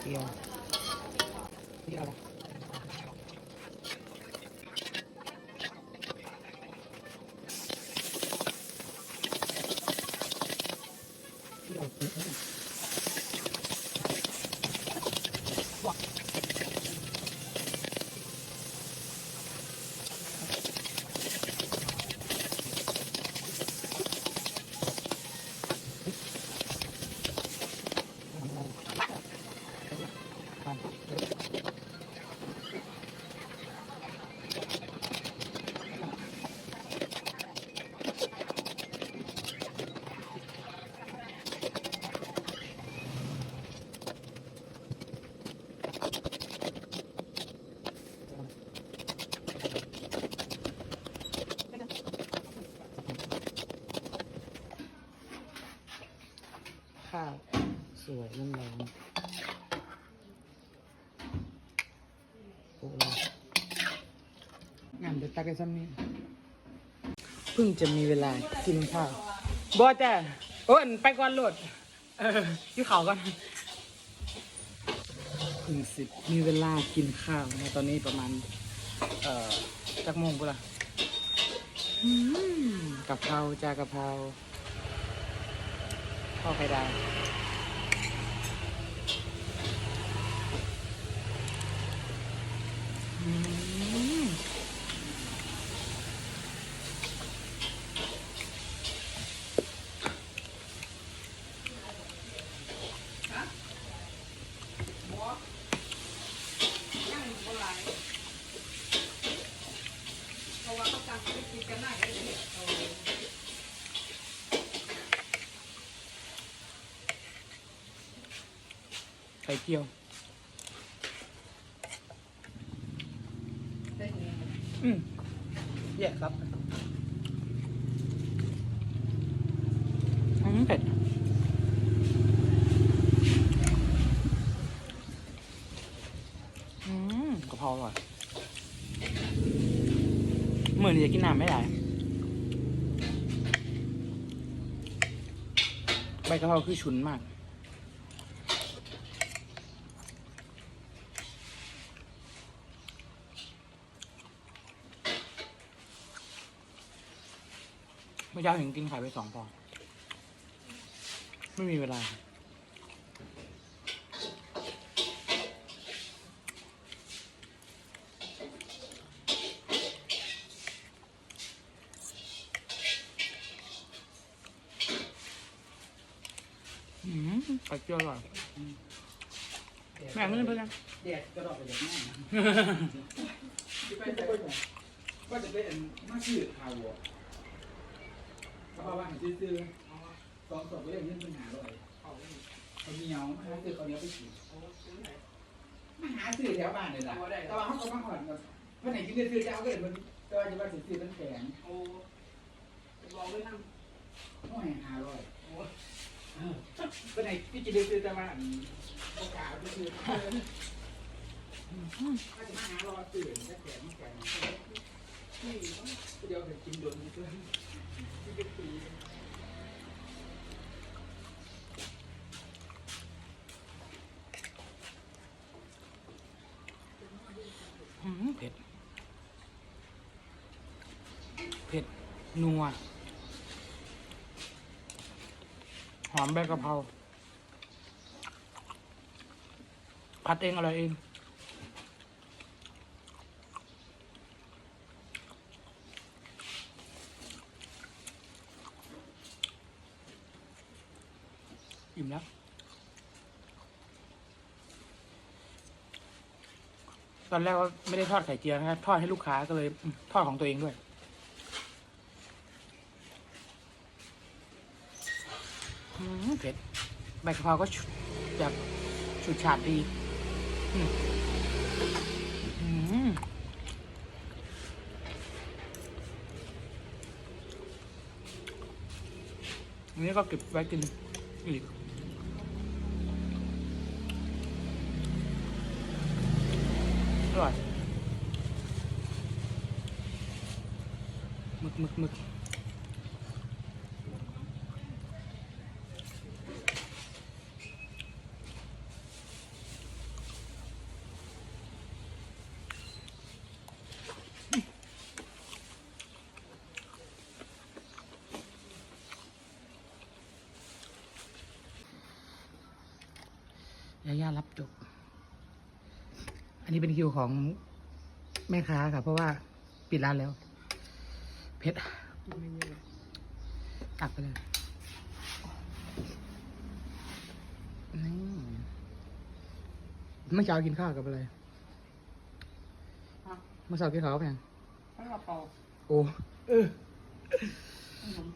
เกี๊ย ข้าว สวยน้ำร้อนโอ้โหงานเดี๋ยวตักไอ้ซ้ำนี้เพิ่งจะมีเวลากินข้าวบอแต่โอ้ยไปก่อนโหลด เออที่เขาก่อนเพิ่งสิบมีเวลากินข้าวนะตอนนี้ประมาณ เอ่อจักโมงปุ๊ละอืมกะเพราจ้ากะเพรา ข้าวไข่ดาวอืม ไข่เจียว อืมแย่ครับอืมเผ็ดอืมกะเพราอร่อยเหมือนจะกินน้ำไม่ได้ใบกะเพราคือฉุนมาก เมื่อเช้าเห็นกินไข่ไปสองฟอง ไม่มีเวลา อืมไข่เจียวอร่อยแม่ไม่ได้เพื่อนเด็ดกระดอกไปอย่างนั้นจะไปจะไปก็จะเป็นมาชื่อข่าว วัวเพราะว่าซื้อๆสองสองก็ยังเงินปัญหาเลยเขาเหนียวมาหาซื้อเขาเหนียวไปกินมาหาซื้อแถวบ้านเลยล่ะแต่ว่าเขาก็มาหอดเพราะไหนกินได้ซื้อจะเอาก็เห็นมันแต่ว่าจะว่าซื้อมันแข็งโอ้บอกเลยนั่งห้อยหาร้อยเพราะไหนพี่กินได้ซื้อแต่ว่าโอกาสก็คือถ้าจะมาหารอตื่นถ้าแข็งแข็ง เผ็ด เผ็ด นัว หอมใบกะเพรา ผัดเองอะไรเอง อิ่มแล้วตอนแรกว่าไม่ได้ทอดไข่เจียวนะครับทอดให้ลูกค้าก็เลย ทอดของตัวเองด้วยอืมเผ็ดใบกะเพราก็ฉุแบบฉุดฉาดดีอืมอันนี้ก็เก็บไว้กินอีก rồi. Mực mực mực. Ya Ya lắp chuột. อันนี้เป็นคิวของแม่ค้าค่ะ เพราะว่าปิดร้านแล้ว เพชรตักไปเลยนี่เมื่อเช้ากินข้าวกับอะไรเมื่อเช้ากินข้าวกับยังข้าวกระเพราโอ้เออขนม